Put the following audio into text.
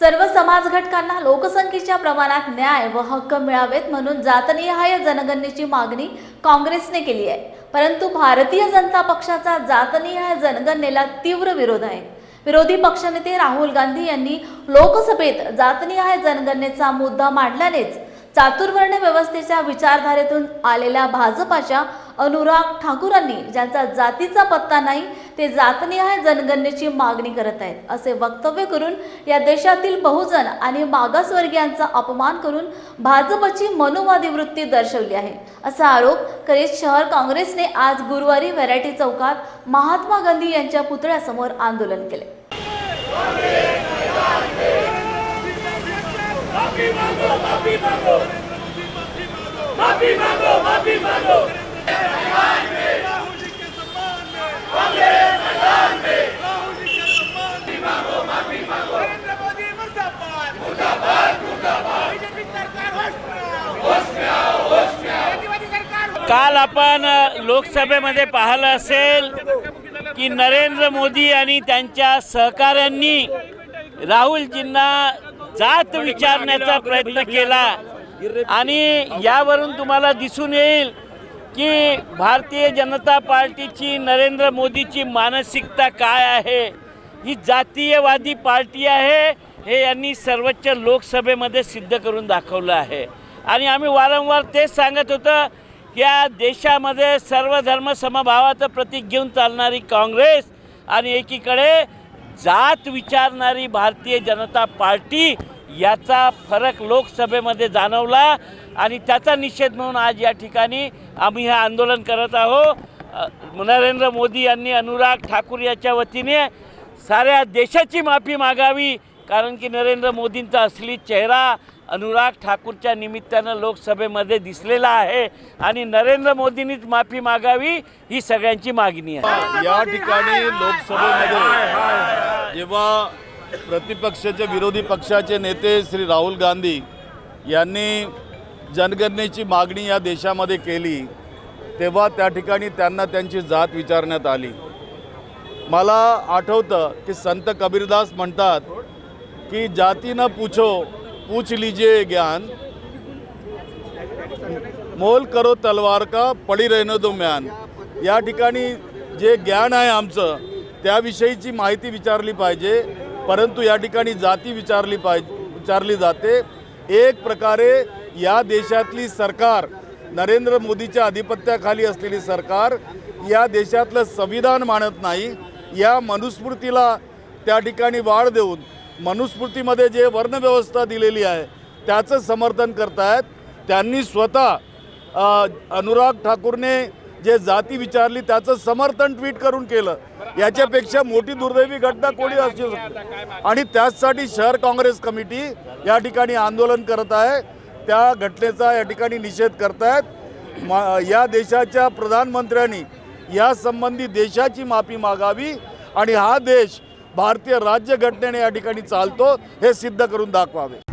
सर्व समाज घटकांना लोकसंख्येच्या प्रमाणात न्याय व हक्क मिळावेत म्हणून जातनिहाय जनगणनेची मागणी काँग्रेसने केली आहे. परंतु भारतीय जनता पक्षाचा जातनिहाय जनगणनेला तीव्र विरोध आहे. विरोधी पक्षनेते राहुल गांधी यांनी लोकसभेत जातनिहाय जनगणनेचा मुद्दा मांडल्यानेच चातुर्वर्ण व्यवस्थेच्या विचारधारेतून आलेल्या भाजपाच्या अनुराग ठाकूरांनी ज्यांचा जातीचा पत्ता नाही ते जातनिहाय जनगणनेची मागणी करत आहेत असे वक्तव्य करून या देशातील बहुजन आणि मागासवर्गीयांचा अपमान करून भाजपची मनोवादी वृत्ती दर्शवली आहे असा आरोप करीत शहर काँग्रेसने आज गुरुवारी व्हरायटी चौकात महात्मा गांधी यांच्या पुतळ्यासमोर आंदोलन केले राहुल जी के सम्मान में कांग्रेस मैदान में राहुल जी के सम्मान में मांगो माफी मांगो नरेंद्र मोदी मुर्दाबाद मुर्दाबाद मुर्दाबाद बीजेपी सरकार होश में आओ होश में आओ जातीवादी सरकार काल आपण लोकसभेमध्ये पाहिलं असेल की नरेंद्र मोदी आणि त्यांच्या सहकाऱ्यांनी राहुलजींना जात विचारण्याचा प्रयत्न केला. आणि यावरून तुम्हाला दिसून येईल की भारतीय जनता पार्टीची नरेंद्र मोदीची मानसिकता काय आहे? ही जातीयवादी पार्टी आहे हे यांनी सर्वोच्च लोकसभेमध्ये सिद्ध करून दाखवलं आहे. आणि आम्ही वारंवार तेच सांगत होतं या देशामध्ये सर्व धर्म समभावाचं प्रतीक घेऊन चालणारी काँग्रेस आणि एकीकडे जात विचारणारी भारतीय जनता पार्टी याचा फरक लोकसभेमध्ये जाणवला आणि त्याचा निषेध म्हणून आज या ठिकाणी आम्ही हे आंदोलन करत आहोत. नरेंद्र मोदी यांनी अनुराग ठाकूर याच्या वतीने साऱ्या देशाची माफी मागावी कारण की नरेंद्र मोदींचा असली चेहरा अनुराग ठाकूरच्या निमित्तानं लोकसभेमध्ये दिसलेला आहे आणि नरेंद्र मोदींनीच माफी मागावी ही सगळ्यांची मागणी आहे. या ठिकाणी लोकसभेमध्ये जेव्हा प्रतिपक्षाचे विरोधी पक्षाचे नेते श्री राहुल गांधी यांनी जनगणनेची मागणी या देशामध्ये केली तेव्हा त्या ठिकाणी त्यांना त्यांची जात विचारण्यात आली. मला आठवतं की संत कबीरदास म्हणतात की जाती न पूछो पूछ लीजिए ज्ञान। मोल करो तलवार का पडी रहने दो म्यान। या ठिकाणी जे ज्ञान आहे आमचं त्याविषयीची माहिती विचारली पाहिजे परंतु या ठिकाणी जाती विचारली पाहिजे विचारली जाते. एक प्रकारे या देशातली सरकार नरेंद्र मोदीच्या अधिपत्याखाली असलेली सरकार या देशातलं संविधान मानत नाही. या मनुस्मृतीला त्या ठिकाणी वाढ देऊन मनुस्मृतीमध्ये जे वर्णव्यवस्था दिलेली आहे त्याचं समर्थन करतायत. त्यांनी स्वतः अनुराग ठाकूरने जे जाती विचारली त्याचं समर्थन ट्विट करून केलं. याच्यापेक्षा मोठी दुर्दैवी घटना कोणी असू शकते? आणि त्याचसाठी शहर काँग्रेस कमिटी या ठिकाणी आंदोलन करत आहे. त्या घटनेचा या ठिकाणी निषेध करतायत. मा या देशाच्या प्रधानमंत्र्यांनी या संबंधी देशाची माफी मागावी. आणि हा देश भारतीय राज्यघटनेने या ठिकाणी चालतो हे सिद्ध करून दाखवावे.